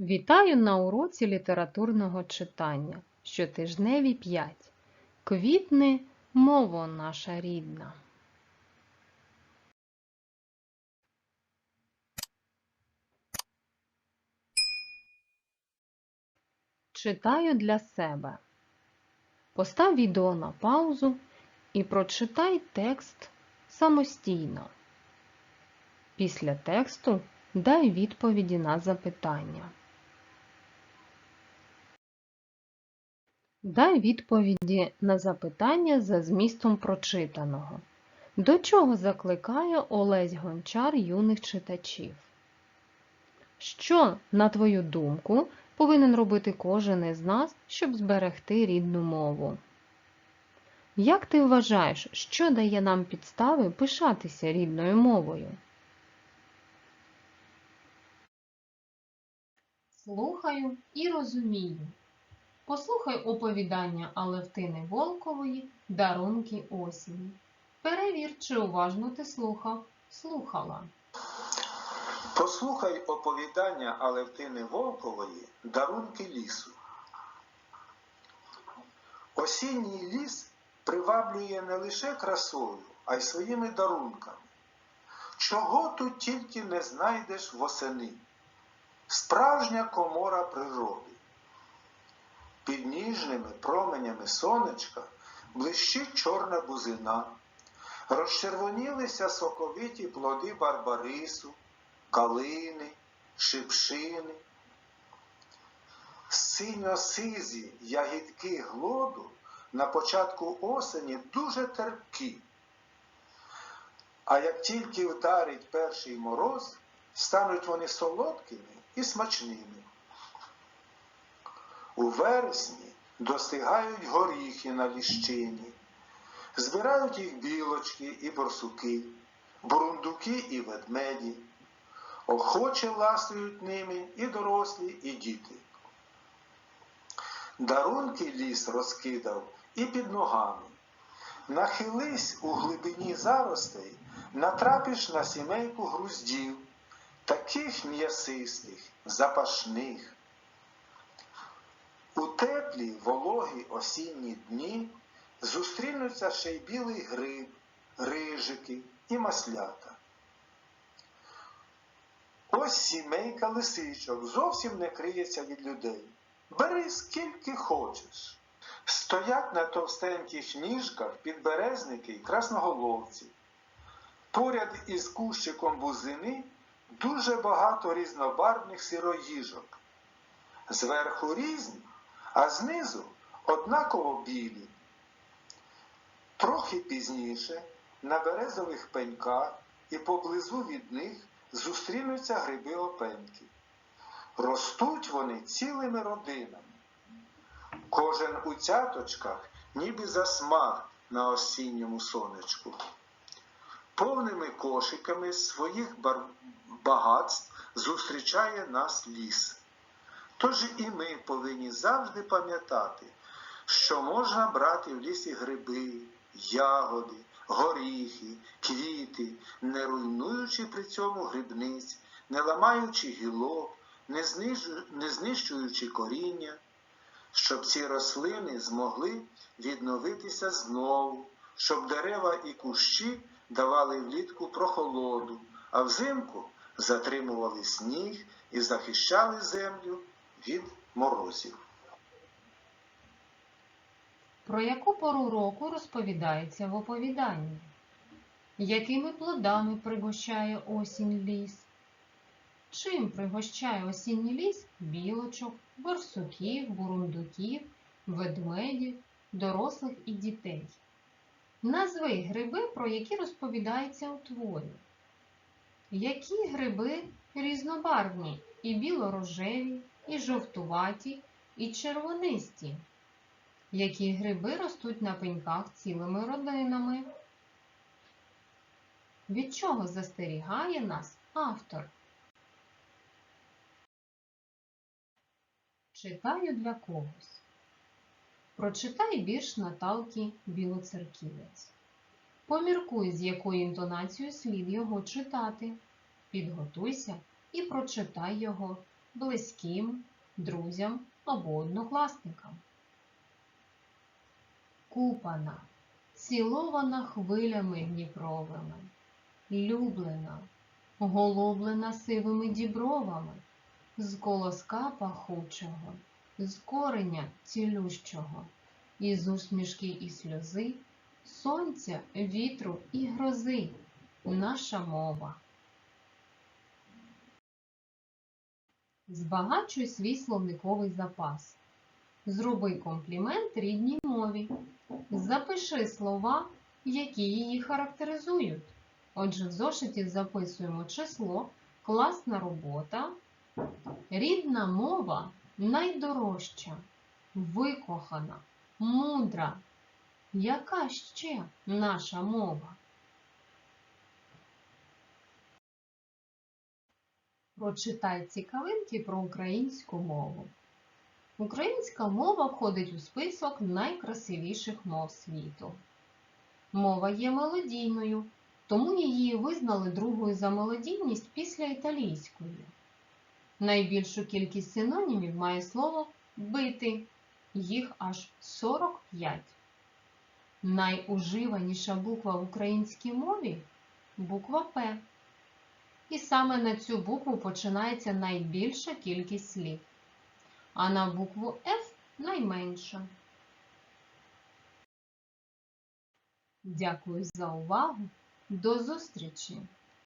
Вітаю на уроці літературного читання. Щотижневі 5. Квітне мово наша рідна. Читаю для себе. Постав відео на паузу і прочитай текст самостійно. Після тексту дай відповіді на запитання. Дай відповіді на запитання за змістом прочитаного. До чого закликає Олесь Гончар юних читачів? Що, на твою думку, повинен робити кожен із нас, щоб зберегти рідну мову? Як ти вважаєш, що дає нам підстави пишатися рідною мовою? Слухаю і розумію. Послухай оповідання Алевтини Волкової Дарунки осені. Перевір, чи уважно ти слухав, слухала. Послухай оповідання Алевтини Волкової Дарунки лісу. Осінній ліс приваблює не лише красою, а й своїми дарунками. Чого тут тільки не знайдеш восени? Справжня комора природи. Під ніжними променями сонечка блищить чорна бузина, розчервонілися соковиті плоди барбарису, калини, шипшини. Синьо-сизі ягідки глоду на початку осені дуже терпкі. А як тільки вдарить перший мороз, стануть вони солодкими і смачними. У вересні достигають горіхи на ліщині, збирають їх білочки і борсуки, бурундуки і ведмеді. Охоче ласують ними і дорослі, і діти. Дарунки ліс розкидав і під ногами. Нахились у глибині заростей, натрапиш на сімейку груздів, таких м'ясистих, запашних. Теплі вологі осінні дні зустрінуться ще й білий гриб, рижики і маслята. Ось сімейка лисичок зовсім не криється від людей. Бери скільки хочеш. Стоять на товстеньких ніжках підберезники й красноголовці. Поряд із кущиком бузини дуже багато різнобарвних сироїжок. Зверху різні, а знизу однаково білі. Трохи пізніше на березових пеньках і поблизу від них зустрінуться гриби опеньки. Ростуть вони цілими родинами. Кожен у цяточках ніби засмаг на осінньому сонечку. Повними кошиками своїх багатств зустрічає нас ліс. Тож і ми повинні завжди пам'ятати, що можна брати в лісі гриби, ягоди, горіхи, квіти, не руйнуючи при цьому грибниць, не ламаючи гілок, не, не знищуючи коріння, щоб ці рослини змогли відновитися знову, щоб дерева і кущі давали влітку прохолоду, а взимку затримували сніг і захищали землю від морозів. Про яку пору року розповідається в оповіданні? Якими плодами пригощає осінь ліс? Чим пригощає осінній ліс білочок, борсуків, бурундуків, ведмедів, дорослих і дітей? Назви гриби, про які розповідається у творі. Які гриби різнобарвні і білорожеві, і жовтуваті, і червонисті? Які гриби ростуть на пеньках цілими родинами? Від чого застерігає нас автор? Читаю для когось. Прочитай вірш Наталки Білоцерківець. Поміркуй, з якою інтонацією слід його читати. Підготуйся і прочитай його близьким, друзям або однокласникам. Купана, цілована хвилями дніпровими, люблена, голублена сивими дібровами, з колоска пахучого, з кореня цілющого, із усмішки і сльози, сонця, вітру і грози, наша мова. Збагачуй свій словниковий запас. Зроби комплімент рідній мові. Запиши слова, які її характеризують. Отже, в зошиті записуємо число, класна робота. Рідна мова найдорожча, викохана, мудра. Яка ще наша мова? Прочитай цікавинки про українську мову. Українська мова входить у список найкрасивіших мов світу. Мова є мелодійною, тому її визнали другою за мелодійність після італійської. Найбільшу кількість синонімів має слово бити, їх аж 45. Найуживаніша буква в українській мові буква П. І саме на цю букву починається найбільша кількість слів, а на букву Ф найменша. Дякую за увагу. До зустрічі!